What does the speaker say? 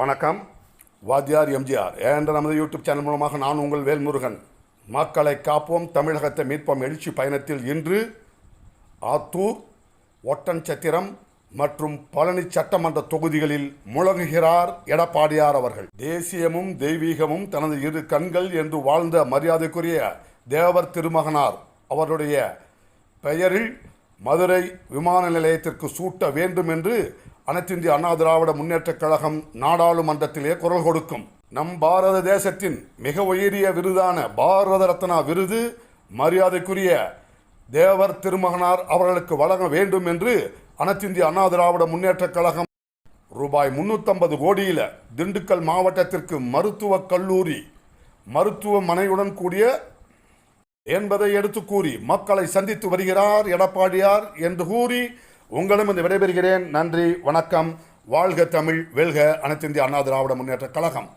வணக்கம். வாத்தியார் எம்ஜிஆர் என்ற நமது யூடியூப் சேனல் மூலமாக நான் உங்கள் வேல்முருகன். மக்களை காப்போம் தமிழகத்தை மீட்போம் எழுச்சி பயணத்தில் இன்று ஆத்தூர் ஒட்டன்சத்திரம் மற்றும் பழனி சட்டமன்ற தொகுதிகளில் முழங்குகிறார் எடப்பாடியார் அவர்கள். தேசியமும் தெய்வீகமும் தனது இரு கண்கள் என்று வாழ்ந்த மரியாதைக்குரிய தேவர் திருமகனார் அவருடைய பெயரில் மதுரை விமான நிலையத்திற்கு சூட்ட வேண்டும் என்று அனைத்திந்திய அண்ணா திராவிட முன்னேற்றக் கழகம் நாடாளுமன்றத்திலே குரல் கொடுக்கும். நம் பாரத தேசத்தின் மிக உயரிய விருதான பாரத ரத்னா விருது மரியாதைக்குரிய தேவர் திருமகனார் அவர்களுக்கு வழங்க வேண்டும் என்று அனைத்திந்திய அண்ணா திராவிட முன்னேற்றக் கழகம் ரூபாய் முன்னூற்றம்பது கோடியில் திண்டுக்கல் மாவட்டத்திற்கு மருத்துவக் கல்லூரி மருத்துவமனையுடன் கூடிய என்பதை எடுத்து கூறி மக்களை சந்தித்து வருகிறார் எடப்பாடியார் என்று கூறி உங்களும் இந்த விடைபெறுகிறேன். நன்றி வணக்கம். வாழ்க தமிழ் வெல்க அனைத்திந்திய அண்ணா திராவிட முன்னேற்ற கழகம்.